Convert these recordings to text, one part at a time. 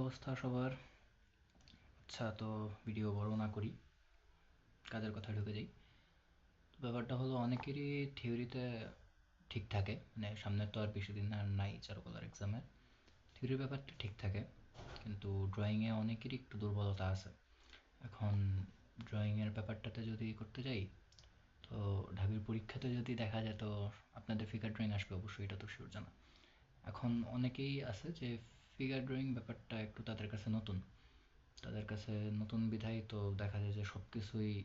অবস্থা সবার। আচ্ছা তো ভিডিও বড় না করি, কাজের কথা ঢুকে যাই। ব্যাপারটা হলো অনেকেরই থিওরিতে ঠিক থাকে মানে সামনে তো আর বেশি দিন আর নাই চারুকলার এক্সামের থিওরির ব্যাপারটা ঠিক থাকে, কিন্তু ড্রয়িংয়ে অনেকেরই একটু দুর্বলতা আছে। এখন ড্রয়িংয়ের ব্যাপারটাতে যদি করতে যাই, তো ঢাবির পরীক্ষাতে যদি দেখা যায়, তো আপনাদের ফিগার ড্রয়িং আসবে অবশ্যই, এটা তো শিওর জানা। এখন অনেকেই আছে যে ফিগার ড্রয়িং ব্যাপারটা একটু তাদের কাছে নতুন। তাদের কাছে নতুন বিধায় তো দেখা যায় যে সব কিছুই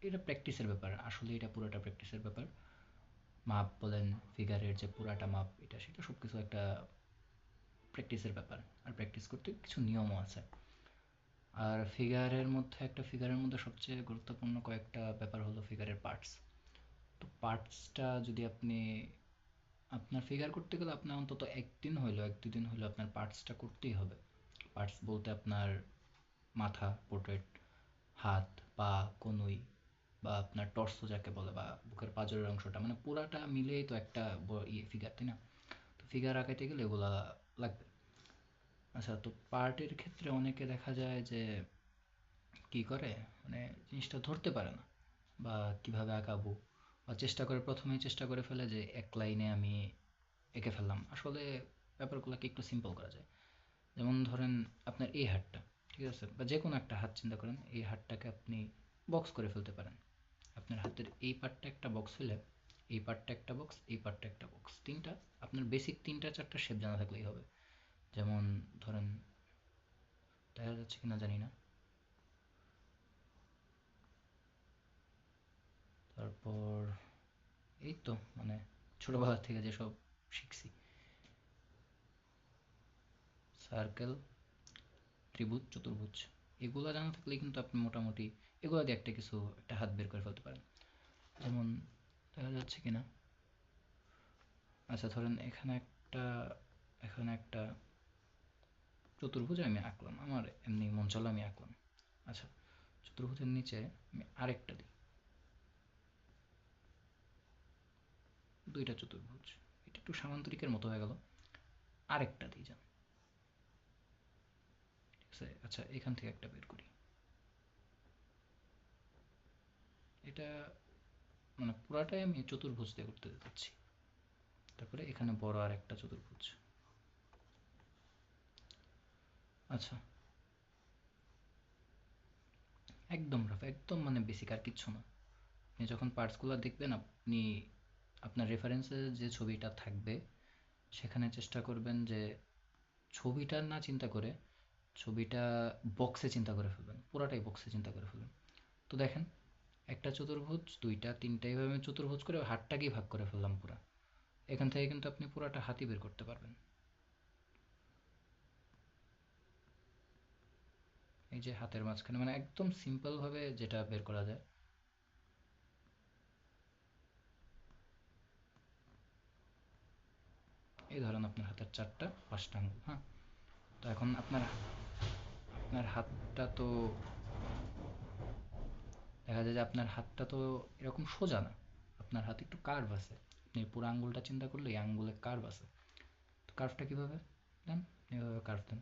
এটা প্র্যাকটিসের ব্যাপার। আসলে এটা পুরোটা প্র্যাকটিসের ব্যাপার। মাপ বলেন ফিগারের যে পুরাটা মাপ, এটা সেটা সব কিছু একটা প্র্যাকটিসের ব্যাপার। আর প্র্যাকটিস করতে কিছু নিয়মও আছে। আর ফিগারের মধ্যে একটা ফিগারের মধ্যে সবচেয়ে গুরুত্বপূর্ণ কয়েকটা ব্যাপার হলো ফিগারের পার্টস তো পার্টসটা যদি আপনি আপনার ফিগার করতে গেলে আপনার অন্তত একদিন হইল, এক দুদিন হইল আপনার পার্টসটা করতেই হবে। পার্টস বলতে আপনার মাথা পোর্ট্রেট হাত, পা, কনুই বা আপনার টর্সো যাকে বলে বা বুকের পাজরের অংশটা মানে পুরাটা মিলেই তো একটা ইয়ে ফিগার তাই না? তো ফিগার আঁকাইতে গেলে এগুলা লাগবে। আচ্ছা তো পার্টের ক্ষেত্রে অনেকে দেখা যায় যে কি করে? মানে জিনিসটা ধরতে পারে না বা কীভাবে আঁকাবো? চেষ্টা করে, প্রথমেই চেষ্টা করে ফেলে যে এক লাইনে আমি এঁকে ফেললাম। আসলে ব্যাপারগুলোকে একটু সিম্পল করা যায়। যেমন ধরেন আপনার এই হাতটা, ঠিক আছে? বা যে কোনো একটা হাত, চিন্তা করেন, এই হাতটাকে আপনি বক্স করে ফেলতে পারেন। আপনার হাতের এই পার্টটা একটা বক্স হলে, এই পার্টটা একটা বক্স এই পার্টটা একটা বক্স তিনটা, আপনার বেসিক তিনটা, চারটা শেপ জানা থাকলেই হবে। যেমন ধরেন, দেখা যাচ্ছে কিনা জানি না। তারপর এই তো মানে ছোটবেলা থেকে যেসব শিখছি। সার্কেল, ত্রিভুজ, চতুর্ভুজ, এগুলো জানা থাকলে কিন্তু আপনি মোটামুটি এগুলো দিয়ে একটা কিছু, একটা হাত বের করে ফেলতে পারেন। যেমন দেখা যাচ্ছে কিনা? আচ্ছা ধরেন এখানে একটা এখানে একটা চতুর্ভুজ আমি আঁকলাম। আমার এমনি মন চলো আমি আঁকলাম। আচ্ছা চতুর্ভুজের নিচে আমি আরেকটা দিই। দুইটা চতুর্ভুজ। এটা একটু সামান্তরিকের মতো হয়ে গেল। আরেকটা দিই যান। আচ্ছা এখান থেকে একটা বের করি। এটা মানে পুরাটাই আমি চতুর্ভুজ দিয়ে করতে যাচ্ছি। তারপরে এখানে বড় আর একটা চতুর্ভুজ। আচ্ছা। একদম রাফ একদম মানে বেসিক আর কিচ্ছু না। আপনি যখন পার্টসগুলো দেখবেন, আপনি আপনার রেফারেন্সে যে ছবিটা থাকবে, সেখানে চেষ্টা করবেন যে ছবিটা না চিন্তা করে ছবিটা বক্সে চিন্তা করে ফেলবেন, পুরাটাই বক্সে চিন্তা করে ফেলবেন। তো দেখেন, একটা চতুর্ভুজ, দুইটা, তিনটা এইভাবে আমি চতুর্ভুজ করে হাতটাকেই ভাগ করে ফেললাম পুরা। এখান থেকে কিন্তু আপনি পুরাটা হাতি বের করতে পারবেন। এই যে হাতের মাঝখানে মানে একদম সিম্পলভাবে যেটা বের করা যায় এই ধরেন আপনার হাতের চারটা পাঁচটা আঙুল হ্যাঁ? তো এখন আপনার আপনার হাতটা তো, দেখা যায় যে আপনার হাতটা তো এরকম সোজা না। আপনার হাত একটু কার্ভ আছে। আপনি পুরো আঙ্গুলটা চিন্তা করলে এই আঙ্গুলে কার্ভ আছে। তো কার্ভটা কীভাবে দেন? এভাবে কার্ভ দেন।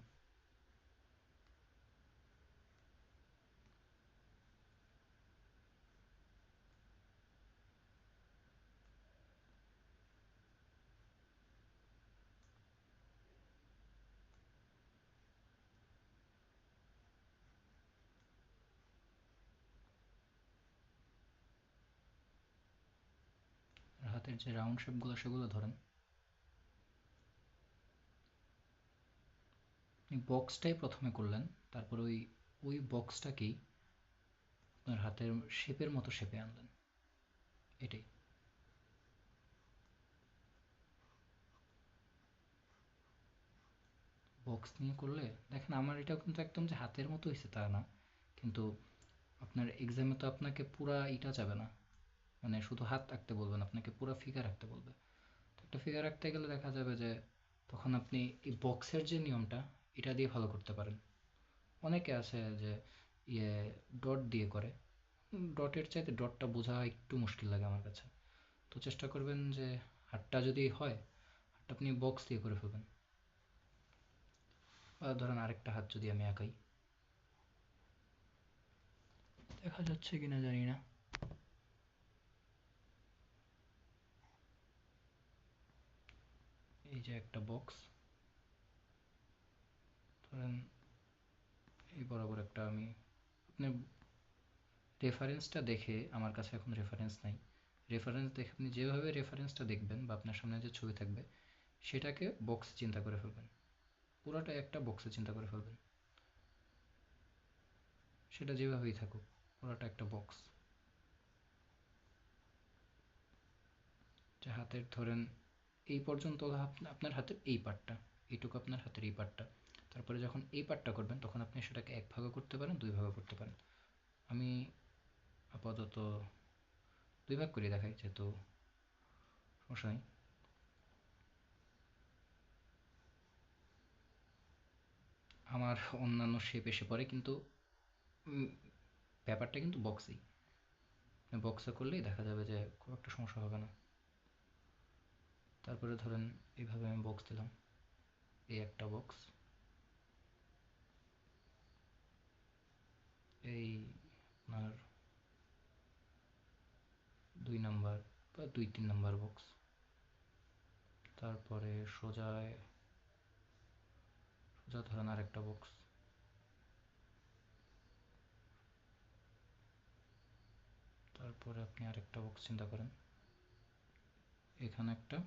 হাতের যে রাউন্ড শেপগুলো সেগুলো ধরেন। বক্সটাই প্রথমে করলেন, তারপর ওই ওই বক্সটাকেই আপনার হাতের শেপের মতো শেপে আনলেন। এটাই। বক্স নিয়ে করলে, দেখেন আমার এটাও কিন্তু একদম যে হাতের মতো হয়েছে তা না, কিন্তু আপনার এক্সামে তো আপনাকে পুরা ইটা যাবে না। মানে শুধু হাত আঁকতে বলবেন, আপনাকে পুরো ফিগার আঁকতে বলবে। তো একটা ফিগার আঁকতে গেলে দেখা যাবে যে, তখন আপনি এই বক্সের যে নিয়মটা, এটা দিয়ে ভালো করতে পারেন। অনেকে আছে যে ইয়ে ডট দিয়ে করে। ডটের চাইতে ডটটা বোঝা একটু মুশকিল লাগে আমার কাছে। তো চেষ্টা করবেন যে, হাতটা যদি হয়, হাতটা আপনি বক্স দিয়ে করে ফেলবেন। বা ধরেন আরেকটা হাত যদি আমি আঁকাই। দেখা যাচ্ছে কিনা জানি না। এই যে একটা বক্স ধরেন এই বরাবর একটা আমি আপনি রেফারেন্সটা দেখে আমার কাছে এখন রেফারেন্স নাই। রেফারেন্স দেখে আপনি যেভাবে রেফারেন্সটা দেখবেন বা আপনার সামনে যে ছবি থাকবে, সেটাকে বক্স চিন্তা করে ফেলবেন। পুরোটা একটা বক্সে চিন্তা করে ফেলবেন। সেটা যেভাবেই থাকুক, পুরোটা একটা বক্স যে হাতের ধরেন এই পর্যন্ত আপনার হাতের এই পার্টটা এইটুকু আপনার হাতের এই পার্টটা তারপরে যখন এই পার্টটা করবেন, তখন আপনি সেটাকে এক ভাগে করতে পারেন, দুই ভাগে করতে পারেন। আমি আপাতত দুই ভাগ করে দেখাই, যেহেতু সমস্যা আমার অন্যান্য শেপ এসে পড়ে, কিন্তু ব্যাপারটা কিন্তু বক্সেই বক্সে করলেই দেখা যাবে যে খুব একটা সমস্যা হবে না। তারপরে ধরেন এইভাবে আমি বক্স দিলাম। এই একটা বক্স এই আপনার দুই নাম্বার বা দুই, তিন নাম্বার বক্স তারপরে সোজায়, সোজা ধরেন আর একটা বক্স তারপরে আপনি আরেকটা বক্স চিন্তা করেন। এখানে একটা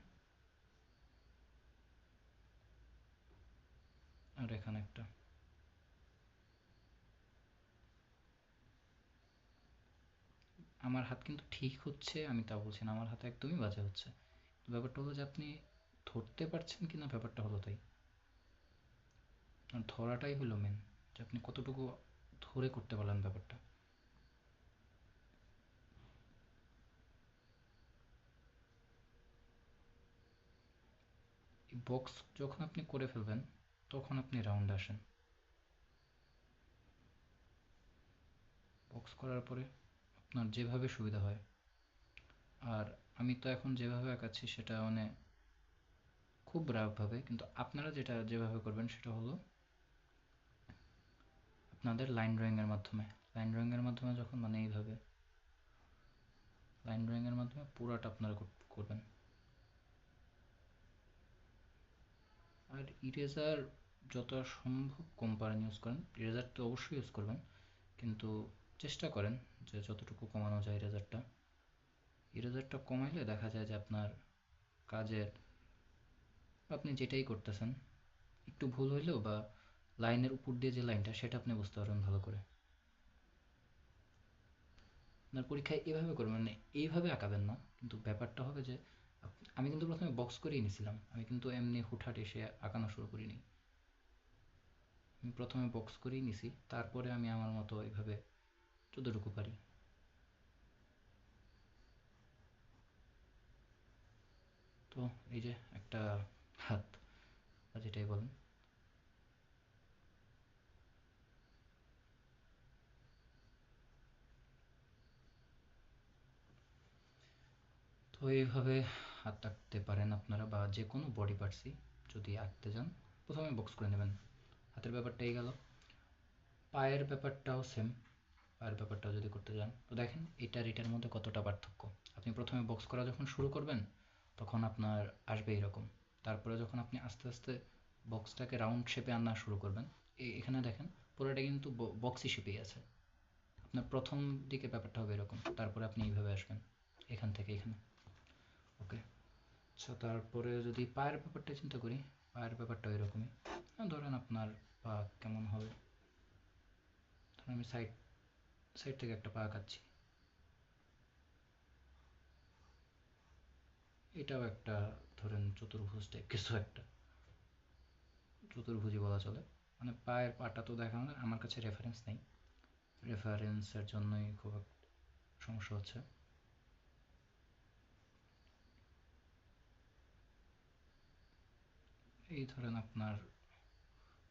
আর এখানে একটা। আমার হাত কিন্তু ঠিক হচ্ছে, আমি তা বলছি না, আমার হাতে একদমই বাজে হচ্ছে। ব্যাপারটা হলো যে আপনি ধরতে পারছেন কিনা ব্যাপারটা হলো তাই। ধরাটাই হলো মেন যে আপনি কতটুকু ধরে করতে পারলেন ব্যাপারটা। বক্স যখন আপনি করে ফেলবেন তখন আপনি রাউন্ড আসেন। বক্স করার পরে আপনার যেভাবে সুবিধা হয়। আর আমি তো এখন যেভাবে আঁকাচ্ছি সেটা মানে খুব রাফভাবে কিন্তু আপনারা যেটা যেভাবে করবেন সেটা হলো আপনাদের লাইন ড্রয়িংয়ের মাধ্যমে। লাইন ড্রয়িংয়ের মাধ্যমে যখন মানে এইভাবে লাইন ড্রয়িংয়ের মাধ্যমে পুরোটা আপনারা করবেন। আর ইরেজার যত সম্ভব কম পারেন ইউজ করেন। রেজার তো অবশ্যই ইউজ করবেন, কিন্তু চেষ্টা করেন যে যতটুকু কমানো যায় ইরেজারটা ইরেজারটা কমাইলে দেখা যায় যে আপনার কাজের, আপনি যেটাই করতেছেন, একটু ভুল হইলেও বা লাইনের উপর দিয়ে যে লাইনটা, সেটা আপনি বুঝতে পারবেন ভালো করে। আপনার পরীক্ষায় এভাবে করবেন মানে এইভাবে আঁকাবেন না, কিন্তু ব্যাপারটা হবে যে, আমি কিন্তু প্রথমে বক্স করেই নিছিলাম, আমি কিন্তু এমনি হুটহাট এসে আঁকানো শুরু করিনি। প্রথমে বক্স করেই নিছি, তারপরে আমি আমার মতো এইভাবে যতটুকু পারি। তো এই যে একটা হাত বা যেটাই বলেন। তো এইভাবে হাত আঁকতে পারেন আপনারা বা যে কোনো বডি পার্টসই যদি আঁকতে যান প্রথমে বক্স করে নেবেন। হাতের ব্যাপারটাই গেল। পায়ের ব্যাপারটাও সেম পায়ের ব্যাপারটাও যদি করতে যান। তো দেখেন, এটার এটার মধ্যে কতটা পার্থক্য। আপনি প্রথমে বক্স করা যখন শুরু করবেন, তখন আপনার আসবে এরকম। তারপরে যখন আপনি আস্তে আস্তে বক্সটাকে রাউন্ড শেপে আনা শুরু করবেন এখানে দেখেন, পুরোটা কিন্তু বক্সি শেপেই আছে। আপনার প্রথম দিকে ব্যাপারটা হবে এরকম। তারপরে আপনি এইভাবে আসবেন, এখান থেকে এখানে। ওকে আচ্ছা তারপরে যদি পায়ের ব্যাপারটা চিন্তা করি পায়ের ব্যাপারটা এরকমই। ধরেন আপনার পা কেমন হবে? ধরেন আমি সাইড সাইড থেকে একটা পা কাচ্ছি এটাও একটা, ধরেন চতুর্ভুজ টাইপ কিছু একটা। চতুর্ভুজই বলা চলে। মানে পায়ের পাটা তো দেখানো আমার কাছে রেফারেন্স নেই। রেফারেন্সের জন্যই খুব সমস্যা হচ্ছে। এই ধরেন আপনার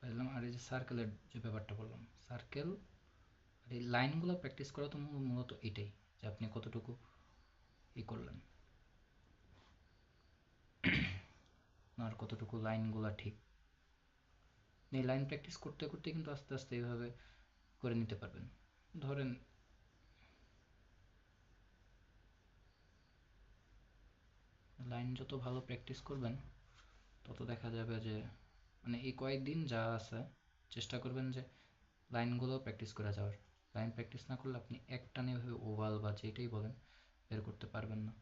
বুঝলাম আর এই যে সার্কেলের যে ব্যাপারটা বললাম সার্কেল এই লাইনগুলো প্র্যাকটিস করা তো মূলত এটাই, যে আপনি কতটুকু ই করলেন। আর কতটুকু লাইনগুলো ঠিক। আপনি লাইন প্র্যাকটিস করতে করতে কিন্তু আস্তে আস্তে এইভাবে করে নিতে পারবেন। ধরেন লাইন যত ভালো প্র্যাকটিস করবেন তত দেখা যাবে যে মানে এই কয়েকদিন যা আছে, চেষ্টা করবেন যে লাইনগুলো প্র্যাকটিস করে যাওয়ার। লাইন প্র্যাকটিস না করলে আপনি একটানে এভাবে ওভাল বা যেটাই বলেন, বের করতে পারবেন না।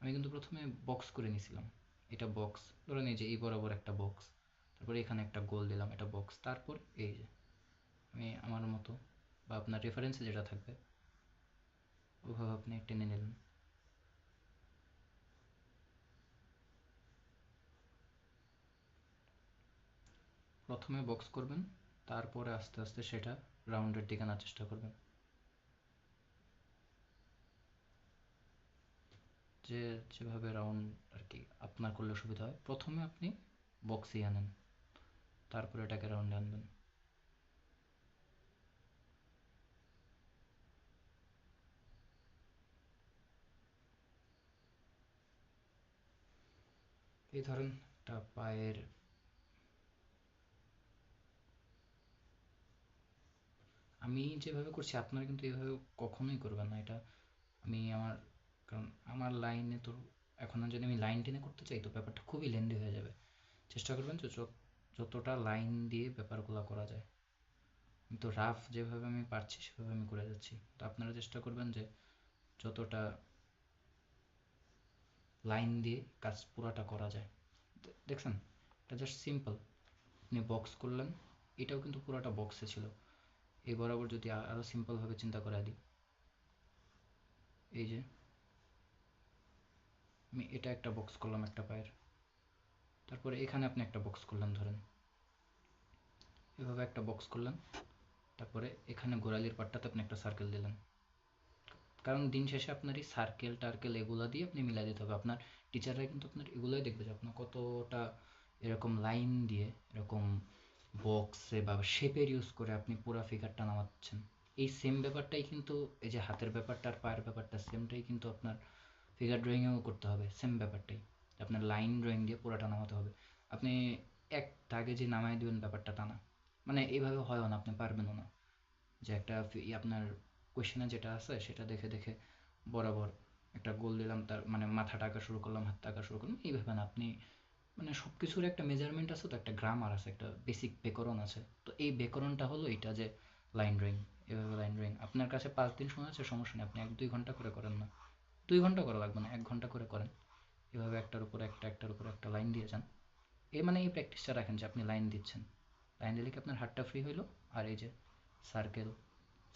আমি কিন্তু প্রথমে বক্স করে নিছিলাম। এটা বক্স ধরে এই যে এই বরাবর একটা বক্স তারপরে এখানে একটা গোল দিলাম, এটা বক্স তারপর এই যে, আমি আমার মতো বা আপনার রেফারেন্সে যেটা থাকবে ওইভাবে আপনি টেনে নিলেন। প্রথমে বক্স করবেন, তারপরে আস্তে আস্তে সেটা রাউন্ডের দিকে আনার চেষ্টা করবেন। যে যেভাবে রাউন্ড আর কি আপনার করলে সুবিধা হয়, প্রথমে আপনি বক্সই আনেন, তারপরে এটাকে রাউন্ডে আনবেন। এই ধরেন একটা পায়ের আমি যেভাবে করছি, আপনারা কিন্তু এভাবে কখনোই করবেন না। এটা আমি আমার, কারণ আমার লাইনে তো এখন যদি আমি লাইন টেনে করতে চাই, তো ব্যাপারটা খুবই লেন্দি হয়ে যাবে। চেষ্টা করবেন যে যতটা লাইন দিয়ে ব্যাপারগুলো করা যায়। কিন্তু রাফ যেভাবে আমি পারছি, সেভাবে আমি করে যাচ্ছি। তো আপনারা চেষ্টা করবেন যে যতটা লাইন দিয়ে কাজ পুরাটা করা যায়। দেখছেন? এটা জাস্ট সিম্পল আপনি বক্স করলেন, এটাও কিন্তু পুরাটা বক্সে ছিল। এই বরাবর যদি আরও সিম্পলভাবে চিন্তা করে দিই। এই যে, আমি এটা একটা বক্স করলাম একটা পায়ের। তারপরে এখানে আপনি একটা বক্স করলেন ধরেন। এভাবে একটা বক্স করলেন। তারপরে এখানে গোড়ালির পাটটাতে আপনি একটা সার্কেল দিলেন। কারণ দিন শেষে আপনার এই সার্কেল টার্কেল এগুলো দিয়ে আপনি মিলাই দিতে হবে। আপনার টিচাররা কিন্তু আপনার এগুলোই দেখবে যে আপনার কতটা এরকম লাইন দিয়ে, এরকম বক্সে বা শেপের ইউজ করে আপনি পুরো ফিগারটা নামাচ্ছেন। এই সেম ব্যাপারটাই কিন্তু এই যে হাতের ব্যাপারটা আর পায়ের ব্যাপারটা সেমটাই কিন্তু আপনার ফিগার ড্রয়িংয়েও করতে হবে সেম ব্যাপারটাই। আপনার লাইন ড্রয়িং দিয়ে পুরোটা নামাতে হবে। আপনি এক দাগে যে নামাই দেবেন ব্যাপারটা তা না। মানে এইভাবে হয়ও না, আপনি পারবেনও না। যে একটা আপনার কোয়েশনে যেটা আছে সেটা দেখে দেখে বরাবর একটা গোল দিলাম, তার মানে মাথাটা আঁকা শুরু করলাম, হাতটা আঁকা শুরু করলাম, এইভাবে না। আপনি মানে সব কিছুর একটা মেজারমেন্ট আছে তো একটা গ্রামার আছে, একটা বেসিক ব্যাকরণ আছে। তো এই ব্যাকরণটা হলো এটা যে লাইন ড্রয়িং এভাবে লাইন ড্রয়িং আপনার কাছে পাঁচ দিন সময় আছে, সমস্যা নেই, আপনি এক দুই ঘণ্টা করে করেন না। দুই ঘণ্টা করা লাগবে না, এক ঘণ্টা করে করেন। এভাবে একটার উপর একটা, একটার উপর একটা লাইন দিয়ে যান। এ মানে এই প্র্যাকটিসটা রাখেন যে আপনি লাইন দিচ্ছেন। লাইন দিলে কি আপনার হাতটা ফ্রি হইল? আর এই যে সার্কেল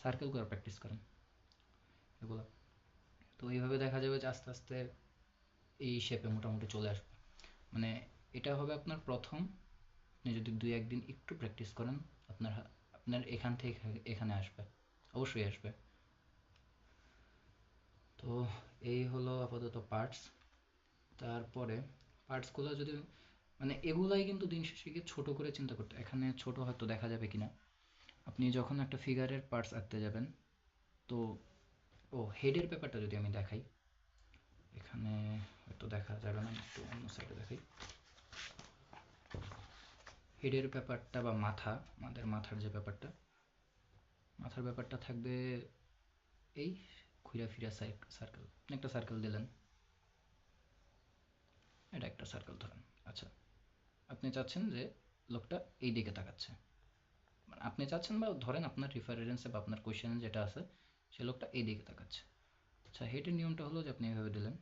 সার্কেল করে প্র্যাকটিস করেন। এগুলো। তো এইভাবে দেখা যাবে যে আস্তে আস্তে এই শেপে মোটামুটি চলে আসবে। মানে এটা হবে আপনার প্রথম। আপনি যদি দুই, একদিন একটু প্র্যাকটিস করেন, আপনার আপনার এখান থেকে এখানে আসবে। অবশ্যই আসবে। তো এই হলো আপাতত পার্টস তারপরে পার্টসগুলো যদি মানে এগুলাই কিন্তু দিন শেষে গিয়ে ছোটো করে চিন্তা করতে, এখানে ছোট হয়তো দেখা যাবে কিনা। আপনি যখন একটা ফিগারের পার্টস আঁকতে যাবেন, তো, ও হেডের ব্যাপারটা যদি আমি দেখাই। এখানে হয়তো দেখা যাবে না, একটু অন্য সাইডে দেখাই। হেডের ব্যাপারটা বা মাথা, আমাদের মাথার যে ব্যাপারটা, মাথার ব্যাপারটা থাকবে এই ঘুরা ফিরা সার্কেল একটা সার্কেল দিলেন। এটা একটা সার্কেল ধরেন আচ্ছা। আপনি চাচ্ছেন যে লোকটা এই দিকে তাকাচ্ছে। মানে আপনি চাচ্ছেন বা ধরেন আপনার রিফারেন্সে বা আপনার কোয়েশ্চেনে যেটা আছে, সে লোকটা এই দিকে তাকাচ্ছে। আচ্ছা হেডের নিয়মটা হলো যে আপনি এভাবে দিলেন।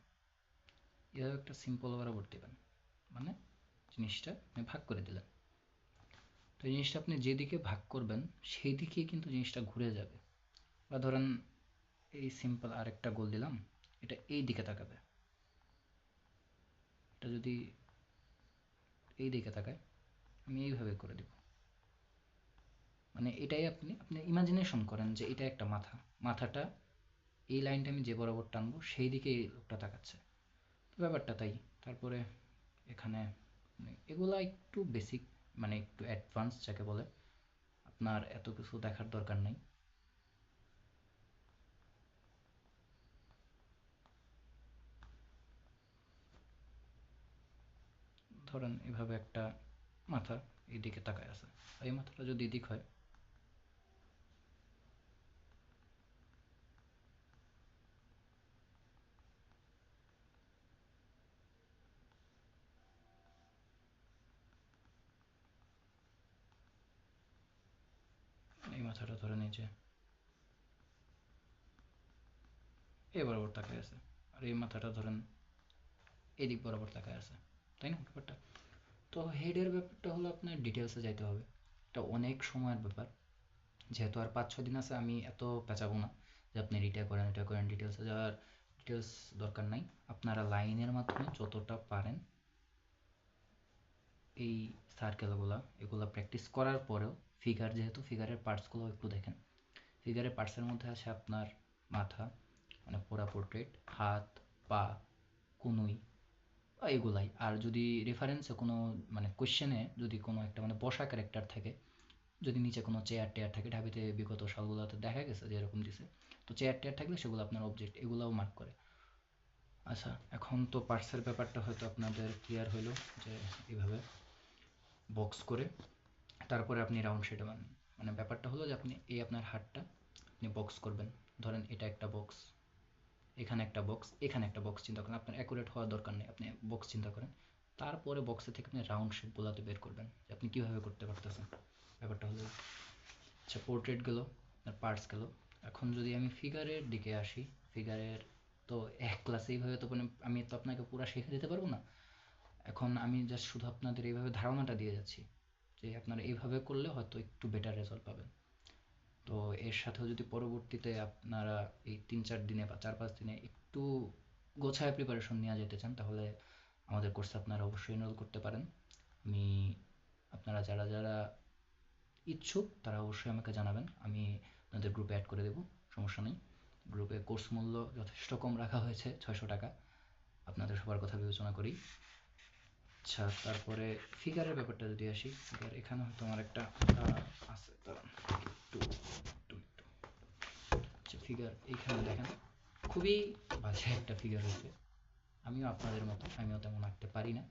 এভাবে একটা সিম্পল বরাবর দেবেন। মানে জিনিসটা আপনি ভাগ করে দিলেন। তো জিনিসটা আপনি যেদিকে ভাগ করবেন সেই দিকেই কিন্তু জিনিসটা ঘুরে যাবে। বা ধরেন এই সিম্পল আরেকটা গোল দিলাম, এটা এই দিকে তাকাবে। এটা যদি এই দিকে তাকায়, আমি এইভাবে করে দেব। মানে এটাই আপনি আপনি ইমাজিনেশন করেন যে এটা একটা মাথা। মাথাটা এই লাইনটা আমি যে বরাবর টানবো সেই দিকে এই লোকটা তাকাচ্ছে। ব্যাপারটা তাই। তারপরে এখানে মানে এগুলা একটু বেসিক মানে একটু অ্যাডভান্স যাকে বলে, আপনার এত কিছু দেখার দরকার নেই। ধরেন এভাবে একটা মাথা এদিকে তাকায় আছে। এই মাথাটা যদি এদিক হয় এই মাথাটা ধরে নিচে এ বরাবর তাকায় আছে। আর এই মাথাটা ধরেন এদিক বরাবর তাকায় আছে। তাই না? ব্যাপারটা? তো হেডের ব্যাপারটা হলো আপনার ডিটেলসে যাইতে হবে। এটা অনেক সময়ের ব্যাপার। যেহেতু আর পাঁচ ছ দিন আছে, আমি এত পেঁচাবো না যে আপনি রিটা করেন এটা করেন ডিটেলসে যাওয়ার ডিটেলস দরকার নাই। আপনারা লাইনের মাধ্যমে যতটা পারেন এই সার্কেলগুলো এগুলো প্র্যাকটিস করার পরেও ফিগার যেহেতু ফিগারের পার্টসগুলো একটু দেখেন। ফিগারের পার্টসের মধ্যে আছে আপনার মাথা মানে পোড়া পোর্ট্রেট হাত, পা, কুনুই এগুলাই আর যদি রেফারেন্সে কোনো মানে কোশ্চেনে যদি কোনো একটা মানে বসা ক্যারেক্টার থাকে, যদি নিচে কোনো চেয়ার টেয়ার থাকে, ঢাবিতে বিগত সালগুলোতে দেখা গেছে যে এরকম দিছে, তো চেয়ার টেয়ার থাকলে সেগুলো আপনার অবজেক্ট এগুলোও মার্ক করে। আচ্ছা এখন তো পার্সের ব্যাপারটা হয়তো আপনাদের ক্লিয়ার হইল যে এইভাবে বক্স করে। তারপরে আপনি রাউন্ড শেডে বানান। মানে ব্যাপারটা হলো যে আপনি এই আপনার হাতটা আপনি বক্স করবেন। ধরেন এটা একটা বক্স এখানে একটা বক্স এখানে একটা বক্স চিন্তা করেন। আপনার অ্যাকুরেট হওয়ার দরকার নেই, আপনি বক্স চিন্তা করেন। তারপরে বক্সে থেকে আপনি রাউন্ড শেপগুলোতে বের করবেন, যে আপনি কীভাবে করতে পারতেছেন। ব্যাপারটা হলো আচ্ছা পোর্ট্রেট গেলো পার্টস গেলো। এখন যদি আমি ফিগারের দিকে আসি ফিগারের তো এক ক্লাসে এইভাবে তো মানে আমি তো আপনাকে পুরো শিখে দিতে পারব না। এখন আমি জাস্ট শুধু আপনাদের এইভাবে ধারণাটা দিয়ে যাচ্ছি। যে আপনারা এইভাবে করলে হয়তো একটু বেটার রেজাল্ট পাবেন। তো এর সাথেও যদি পরবর্তীতে আপনারা এই তিন চার দিনে বা চার পাঁচ দিনে একটু গোছায় প্রিপারেশন নেওয়া যেতে চান, তাহলে আমাদের কোর্সে আপনারা অবশ্যই এনরোল করতে পারেন। আমি, আপনারা যারা যারা ইচ্ছুক, তারা অবশ্যই আমাকে জানাবেন। আমি আপনাদের গ্রুপে অ্যাড করে দেবো, সমস্যা নেই। গ্রুপে কোর্স মূল্য যথেষ্ট কম রাখা হয়েছে, ছয়শো টাকা। আপনাদের সবার কথা বিবেচনা করি আচ্ছা তারপরে ফিগারের ব্যাপারটা যদি আসি ফিগার এখানে হয়তো আমার একটা আছে একটু একটু আচ্ছা ফিগার এইখানে দেখেন, খুবই বাজে একটা ফিগার হয়েছে। আমিও আপনাদের মতো, আমিও তেমন আঁকতে পারি না।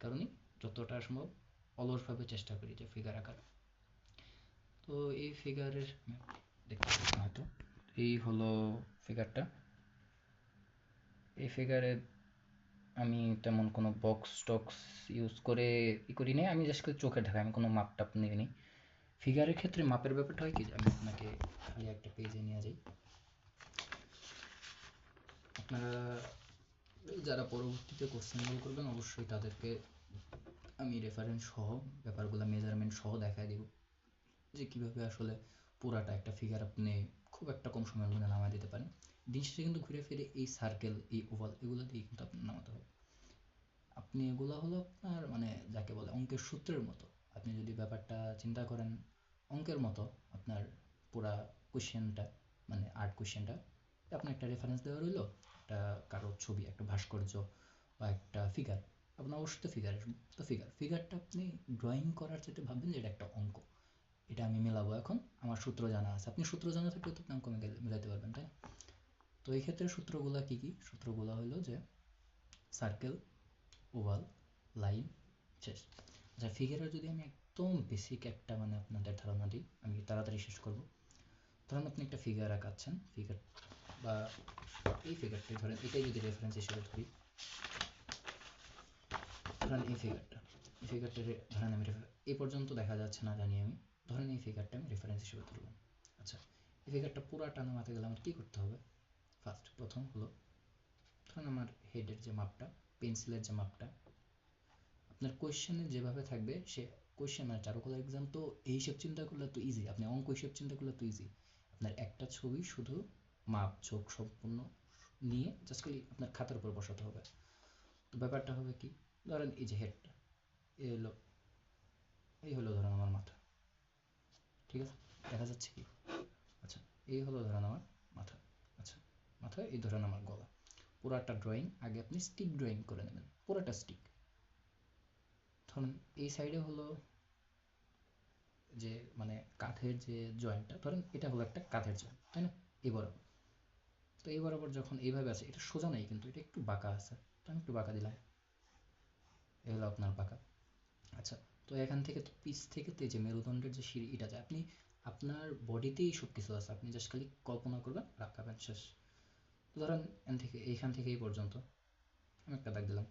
কারণই যতটা সম্ভব অলসভাবে চেষ্টা করি যে ফিগার আঁকার। তো এই ফিগারের দেখতে হয়তো। এই হলো ফিগারটা এই ফিগারে আমি তেমন কোনো বক্স টক্স ইউজ করে ই করি নাই। আমি জাস্ট চোখে ঢাকা, আমি কোনো মাপ টাপ নিইনি ফিগারের ক্ষেত্রে মাপের ব্যাপারটা হয় কি আমি আপনাকে খালি একটা পেজে নিয়ে যাই। আপনারা যারা পরবর্তীতে কোশ্চেনগুলো করবেন, অবশ্যই তাদেরকে আমি রেফারেন্স সহ, ব্যাপারগুলো মেজারমেন্ট সহ দেখায় দিব। যে কীভাবে আসলে পুরাটা একটা ফিগার আপনি খুব একটা কম সময়ের মধ্যে নামায় দিতে পারেন। দিন শেষে কিন্তু ঘুরে ফিরে এই সার্কেল এই ওভাল এগুলো দিয়ে কিন্তু আপনার নামাতে হবে। আপনি এগুলো হলো আপনার মানে যাকে বলে অঙ্কের সূত্রের মতো। আপনি যদি ব্যাপারটা চিন্তা করেন, অঙ্কের মতো আপনার পুরা কোশ্চেনটা মানে আর্ট কোশ্চেনটা আপনার একটা রেফারেন্স দেওয়া রইল, একটা কারোর ছবি, একটা ভাস্কর্য বা একটা ফিগার আপনার অবশ্যই তো ফিগার তো ফিগার ফিগারটা আপনি ড্রয়িং করার চেয়ে ভাববেন যে এটা একটা অঙ্ক। এটা আমি মেলাবো এখন, আমার সূত্র জানা আছে। আপনি সূত্র জানা থাকলে তো আপনি অঙ্ক মেলাতে পারবেন, তাই তো এই ক্ষেত্রে সূত্রগুলো কি কি? সূত্রগুলো হলো যে সার্কেল ওভাল লাইন শেষ আচ্ছা ফিগারের যদি আমি একদম বেসিক একটা মানে আপনাদের ধারণা দিই, আমি তাড়াতাড়ি শেষ করব। ধরুন আপনি একটা ফিগার আঁকাচ্ছেন ফিগার বা এই ফিগারটি ধরেন, এটাই যদি রেফারেন্স হিসেবে ধরি। ধরেন এই ফিগারটা এই ফিগারটা ধরেন আমি এই পর্যন্ত দেখা যাচ্ছে না জানি আমি। ধরেন এই ফিগারটা আমি রেফারেন্স হিসেবে ধরলাম আচ্ছা এই ফিগারটা পুরাটা নামাতে গেলে আমার কী করতে হবে? ফার্স্ট প্রথম হলো, ধরুন আমার হেডের যে মাপটা পেন্সিলের যে মাপটা, আপনার কোয়েশ্চেনে যেভাবে থাকবে, সে কোয়েশ্চেন মানে চারুকলা এক্সাম তো এই হিসেব চিন্তা করলে তো ইজি আপনি অঙ্ক হিসেব চিন্তা করলে তো ইজি আপনার একটা ছবি শুধু মাপ, চোখ সম্পূর্ণ নিয়ে জাস্ট খালি আপনার খাতার উপর বসাতে হবে। তো ব্যাপারটা হবে কি, ধরেন এই যে হেডটা এ হলো, এই হলো ধরেন আমার মাথা। ঠিক আছে? দেখা যাচ্ছে কি? আচ্ছা এই হলো ধরেন আমার মাথা। আচ্ছা মাথা এই ধরেন আমার গলা। পুরাটা ড্রয়িং আগে আপনি স্টিক ড্রয়িং করে নেবেন। পুরাটা স্টিক ধরুন, এই সাইডে হলো যে মানে কাঁধের যে জয়েন্টটা ধরেন এটা হলো একটা কাঁধের জয়েন্ট তাই না? এই বরাবর। তো এই বরাবর যখন এইভাবে আছে, এটা সোজা নেই কিন্তু, এটা একটু বাঁকা আছে। তো আমি একটু বাঁকা দিলাম। এই হলো আপনার পাকা আচ্ছা তো এখান থেকে তো পিচ থেকে যে মেরুদণ্ডের যে সিঁড়ি, এটা যায়। আপনি আপনার বডিতেই সব কিছু আছে। আপনি জাস্ট খালি কল্পনা করবেন, রাখাবেন, শেষ। ধরেন এখান থেকে, এইখান থেকে এই পর্যন্ত আমি একটা দাগ দিলাম।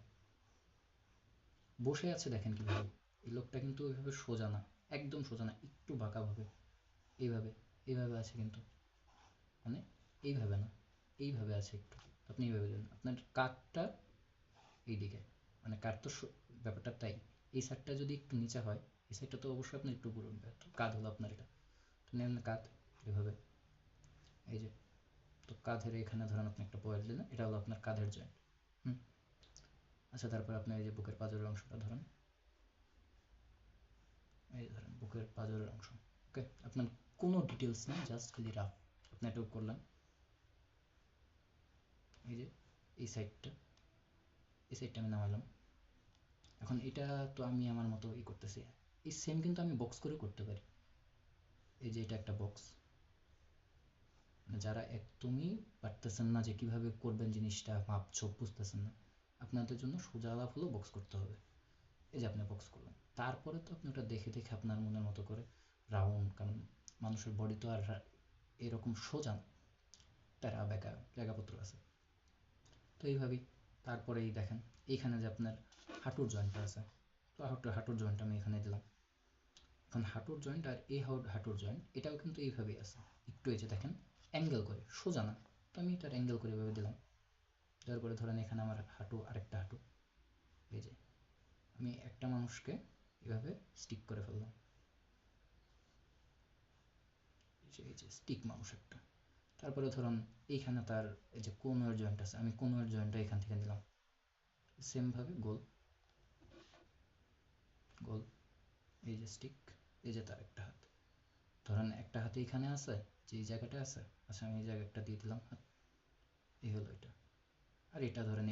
বসে আছে দেখেন কীভাবে। এই লোকটা কিন্তু ওইভাবে সোজা না, একদম সোজা না, একটু বাঁকাভাবে। এইভাবে এইভাবে আছে কিন্তু। মানে এইভাবে না, এইভাবে আছে একটু। আপনি এইভাবে দেন আপনার কাঠটা এইদিকে মানে কাঠ তো ব্যাপারটা তাই। এই সাইডটা যদি একটু নিচে হয়, এই সাইডটা তো অবশ্যই আপনার একটু উঠবে। কাঁধ হলো আপনার এটা। তো নেন কাঁধ এভাবে এই যে তো কাঁধের এখানে ধরেন আপনি একটা পয়েন্ট দিলেন, এটা হলো আপনার কাঁধের জয়েন্ট হুম? আচ্ছা তারপর আপনি এই যে বুকের পাঁজরের অংশটা ধরেন, এই ধরেন বুকের পাঁজরের অংশ ওকে আপনার কোনো ডিটেলস নেই জাস্ট খালি রাফ আপনি এটা করলেন। এই যে এই সাইডটা এই সাইডটা আমি নামালাম। এখন এটা তো আমি আমার মতো ই করতেছি, এই সেম কিন্তু আমি বক্স করে করতে পারি। এই যে এটা একটা বক্স যারা একদমই পারতেছেন না যে কীভাবে করবেন জিনিসটা ছোপ বুঝতেছেন না, আপনাদের জন্য সোজা আলাপ হলো বক্স করতে হবে। এই যে আপনি বক্স করলেন। তারপরে তো আপনি ওটা দেখে দেখে আপনার মনের মতো করে রাউন্ড কারণ মানুষের বডি তো আর এরকম সোজা প্যারা, বেকা, জায়গাপত্র আছে। তো এইভাবেই তারপরে এই দেখেন, এইখানে যে আপনার হাঁটুর জয়েন্টটা আছে। তো হাঁটুর হাঁটুর জয়েন্ট আমি এখানে দিলাম। এখন হাঁটুর জয়েন্ট আর এই হাঁটুর জয়েন্ট এটাও কিন্তু এইভাবেই আছে। একটু এই যে দেখেন অ্যাঙ্গেল করে, সোজা না তো আমি এটার অ্যাঙ্গেল করে এভাবে দিলাম। দেওয়ার পরে ধরেন এখানে আমার হাঁটু, আরেকটা হাঁটু যে আমি একটা মানুষকে এভাবে স্টিক করে ফেললাম। এই যে স্টিক মানুষ একটা। তারপরে ধরুন এইখানে তার এই যে কোনোয়ের জয়েন্ট আছে, আমি কোনোয়ের জয়েন্টটা এখান থেকে নিলাম। সেমভাবে গোল। গোল। এই যে স্টিক এই যে তার একটা হাত। ধরেন একটা হাত এইখানে আছে যে এই জায়গাটা আছে আচ্ছা আমি এই জায়গাটা দিয়ে দিলাম। এই হলো এটা। আর এটা ধরেন